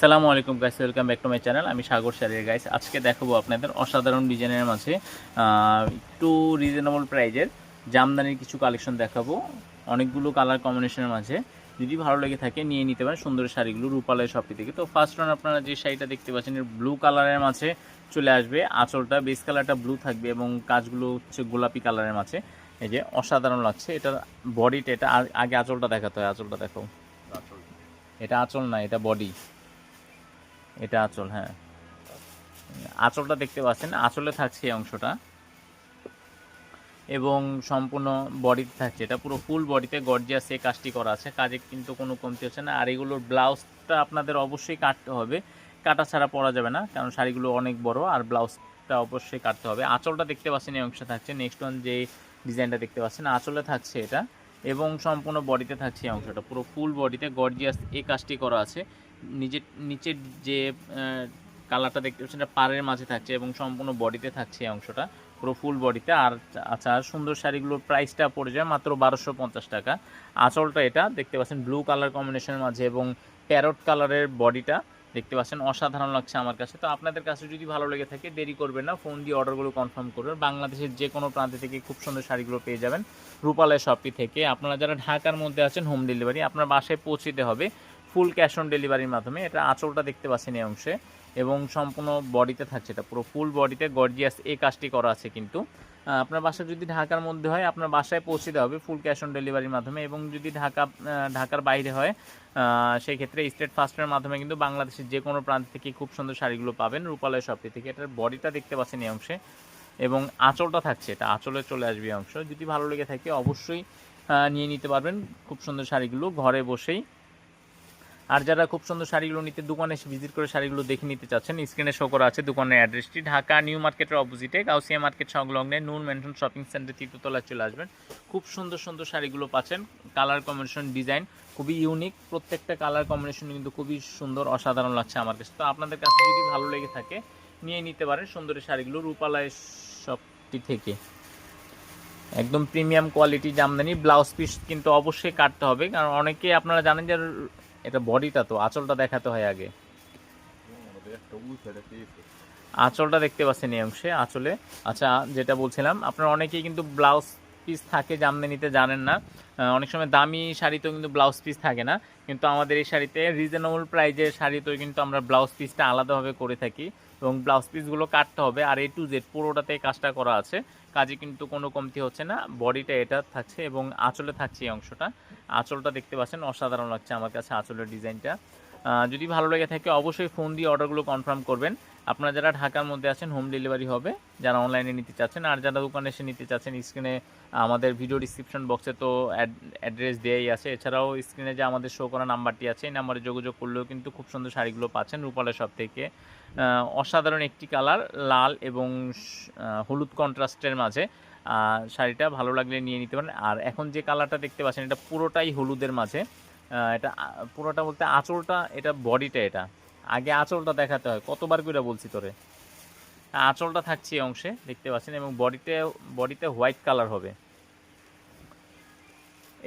সালামু আলাইকুম guys welcome back to my channel আমি সাগর শারির গাইস আজকে দেখাবো আপনাদের অসাধারণ ডিজাইনের মাঝে একটু রিজনেবল প্রাইজের জামদানির কিছু কালেকশন দেখাবো। অনেকগুলো কালার কম্বিনেশনের মাঝে। যদি ভালো লেগে থাকে, নিয়ে নিতে পারেন সুন্দর শাড়িগুলো রূপালয় শপি থেকে। তো ফার্স্ট রান আপনারা যে শাড়িটা দেখতে পাচ্ছেন ব্লু কালারের মাঝে চলে আসবে। আঁচলটা বেস কালারটা ব্লু থাকবে এবং কাজগুলো হচ্ছে গোলাপি কালারের মাঝে। এই যে অসাধারণ লাগছে এটা বডিটা এটা আগে আঁচলটা দেখাতে হয়, আঁচলটা দেখো এটা আঁচল না, এটা বডি এটা আঁচল হ্যাঁ। আঁচলটা দেখতে পাচ্ছেন, আঁচলে থাকছে এই অংশটা। এবং সম্পূর্ণ বডিতে থাকছে, এটা পুরো ফুল বডিতে গর্জিয়াস এই কাজটি করা আছে, কাজে কিন্তু কোনো কমতি হচ্ছে না। আর এগুলোর ব্লাউজটা আপনাদের অবশ্যই কাটতে হবে, কাটা ছাড়া পরা যাবে না, কারণ শাড়িগুলো অনেক বড়, আর ব্লাউজটা অবশ্যই কাটতে হবে। আঁচলটা দেখতে পাচ্ছেন, এই অংশে থাকছে। নেক্সট ওয়ান যে ডিজাইনটা দেখতে পাচ্ছেন, আঁচলে থাকছে এটা, এবং সম্পূর্ণ বডিতে থাকছে এই অংশটা। পুরো ফুল বডিতে গর্জিয়াস এই কাজটি করা আছে। নিজের, নিচের যে কালারটা দেখতে পাচ্ছেন, এটা পাড়ের মাঝে থাকছে এবং সম্পূর্ণ বডিতে থাকছে এই অংশটা। পুরো ফুল বডিতে। আর আচ্ছা সুন্দর শাড়িগুলোর প্রাইসটা পড়ে যায় মাত্র বারোশো পঞ্চাশ টাকা। আঁচলটা এটা, দেখতে পাচ্ছেন ব্লু কালার কম্বিনেশনের মাঝে এবং প্যারট কালারের বডিটা দেখতে পাচ্ছেন। অসাধারণ লাগছে আমার কাছে। তো আপনাদের কাছে যদি ভালো লেগে থাকে, দেরি করবেন না, ফোন দিয়ে অর্ডারগুলো কনফার্ম করবেন। বাংলাদেশের যে কোনো প্রান্তে থেকে খুব সুন্দর শাড়িগুলো পেয়ে যাবেন। রূপালয় শপটি থেকে। আপনারা যারা ঢাকার মধ্যে আছেন, হোম ডেলিভারি আপনার বাসায় পৌঁছে দিতে হবে। ফুল ক্যাশ অন ডেলিভারির মাধ্যমে। এটা আঁচলটা দেখতে পাচ্ছেন এই অংশে। এবং সম্পূর্ণ বডিতে থাকছে এটা পুরো। ফুল বডিতে গর্জিয়াস এই কাজটি করা আছে কিন্তু। আপনার বাসা যদি ঢাকার মধ্যে হয়, আপনার বাসায় পৌঁছে দেওয়া হবে ফুল ক্যাশ অন ডেলিভারির মাধ্যমে। এবং যদি ঢাকা ঢাকার বাইরে হয় সেই ক্ষেত্রে স্টেট ফাস্টের মাধ্যমে কিন্তু বাংলাদেশের যে কোনো প্রান্ত থেকে খুব সুন্দর শাড়িগুলো পাবেন রূপালয় শপটি থেকে। এটার বডিটা দেখতে পাচ্ছেন এই অংশে। এবং আঁচলটা থাকছে এটা, আঁচলে চলে আসবে অংশ। যদি ভালো লেগে থাকে, অবশ্যই নিয়ে নিতে পারবেন। খুব সুন্দর শাড়িগুলো ঘরে বসেই। আর যারা খুব সুন্দর শাড়িগুলো নিতে দোকানে এসে ভিজিট করে শাড়িগুলো দেখে নিতে চাচ্ছেন স্ক্রিনে শো করা আছে দোকানের অ্যাড্রেসটি ঢাকা নিউ মার্কেটের অপোজিটে গাউসিয়া মার্কেট সংলগ্নে নুন মেনশন শপিং সেন্টার তৃতীয়তলায় চলে আসবেন। খুব সুন্দর সুন্দর শাড়িগুলো পাচ্ছেন কালার কম্বিনেশন ডিজাইন খুবই ইউনিক প্রত্যেকটা কালার কম্বিনেশন কিন্তু খুবই সুন্দর, অসাধারণ লাগছে আমার কাছে। তো আপনাদের কাছে যদি ভালো লেগে থাকে, নিয়ে নিতে পারেন সুন্দর শাড়িগুলো রূপালয় শপটি থেকে। একদম premium quality jamdani blouse piece কিন্তু অবশ্যই কাটতে হবে, কারণ অনেকে আপনারা জানেন যে এটা বডিটা তো, আঁচলটা দেখাতে হয় আগে। আঁচলটা দেখতে পাচ্ছেন এই অংশে, আঁচলে। আচ্ছা যেটা বলছিলাম, আপনার অনেকেই কিন্তু ব্লাউজ পিস থাকে জামদানিতে জানেন না। অনেক সময় দামি শাড়িতেও কিন্তু ব্লাউজ পিস থাকে না। কিন্তু আমাদের এই শাড়িতে রিজনেবল প্রাইজের শাড়িতেও কিন্তু আমরা ব্লাউজ পিসটা আলাদাভাবে করে থাকি। এবং ব্লাউজ পিসগুলো কাটতে হবে। আর এ টু জেড পুরোটাতে কাজটা করা আছে। কাজে কিন্তু কোনো কমতি হচ্ছে না। বডিটা এটা থাকছে এবং আঁচলে থাকছে এই অংশটা। আঁচলটা দেখতে পাচ্ছেন, অসাধারণ লাগছে আমার কাছে আঁচলের ডিজাইনটা যদি ভালো লেগে থাকে অবশ্যই ফোন দিয়ে অর্ডারগুলো কনফার্ম করবেন। আপনারা যারা ঢাকার মধ্যে আছেন হোম ডেলিভারি হবে। যারা অনলাইনে নিতে চাচ্ছেন, আর যারা দোকানে এসে নিতে চাচ্ছেন স্ক্রিনে আমাদের ভিডিও ডিসক্রিপশন বক্সে তো অ্যাড্রেস দেওয়াই আছে। এছাড়াও স্ক্রিনে যে আমাদের শো করা নাম্বারটি আছে, এই নাম্বারে যোগাযোগ করলেও কিন্তু খুব সুন্দর শাড়িগুলো পাচ্ছেন রূপালের সব থেকে। অসাধারণ একটি কালার লাল এবং হলুদ কন্ট্রাস্টের মাঝে। শাড়িটা ভালো লাগলে নিয়ে নিতে পারেন। আর এখন যে কালারটা দেখতে পাচ্ছেন, এটা পুরোটাই হলুদের মাঝে। এটা পুরোটা বলতে আঁচলটা, এটা বডিটা এটা। আগে আঁচলটা দেখাতে হয়। কতবার করে বলছি তোরে? আঁচলটা থাকছে অংশে, দেখতে পাচ্ছেন, এবং বডিতে বডিতে হোয়াইট কালার হবে।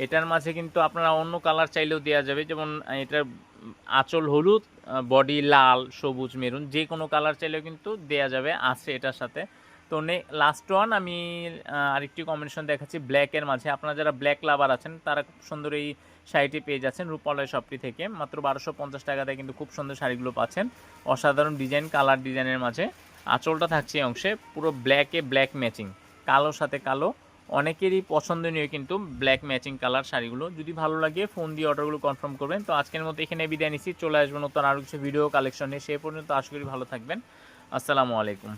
এটার মাঝে কিন্তু আপনারা অন্য কালার চাইলেও দেওয়া যাবে, যেমন এটার আঁচল হলুদ বডি লাল, সবুজ, মেরুন, যে কোনো কালার চাইলেও কিন্তু দেওয়া যাবে, আছে এটার সাথে। তো নে লাস্ট ওয়ান আমি আরেকটি কম্বিনেশন দেখাচ্ছি ব্ল্যাকের মাঝে। আপনারা যারা ব্ল্যাক লাভার আছেন, তারা খুব সুন্দর এই শাড়িটি পেয়ে যাচ্ছেন রূপালয় শপটি থেকে। মাত্র বারোশো পঞ্চাশ টাকাতে কিন্তু খুব সুন্দর শাড়িগুলো পাচ্ছেন। অসাধারণ ডিজাইন কালার ডিজাইনের মাঝে। আঁচলটা থাকছে এই অংশে, পুরো ব্ল্যাকে ব্ল্যাক ম্যাচিং কালোর সাথে কালো। অনেকেরই পছন্দনীয় কিন্তু ব্ল্যাক ম্যাচিং কালার শাড়িগুলো। যদি ভালো লাগে ফোন দিয়ে অর্ডারগুলো কনফার্ম করবেন। তো আজকের মতো এখানে বিদায় নিচ্ছি। চলে আসবেন নতুন আরও কিছু ভিডিও কালেকশন সে পর্যন্ত আশা করি ভালো থাকবেন। আসসালামু আলাইকুম।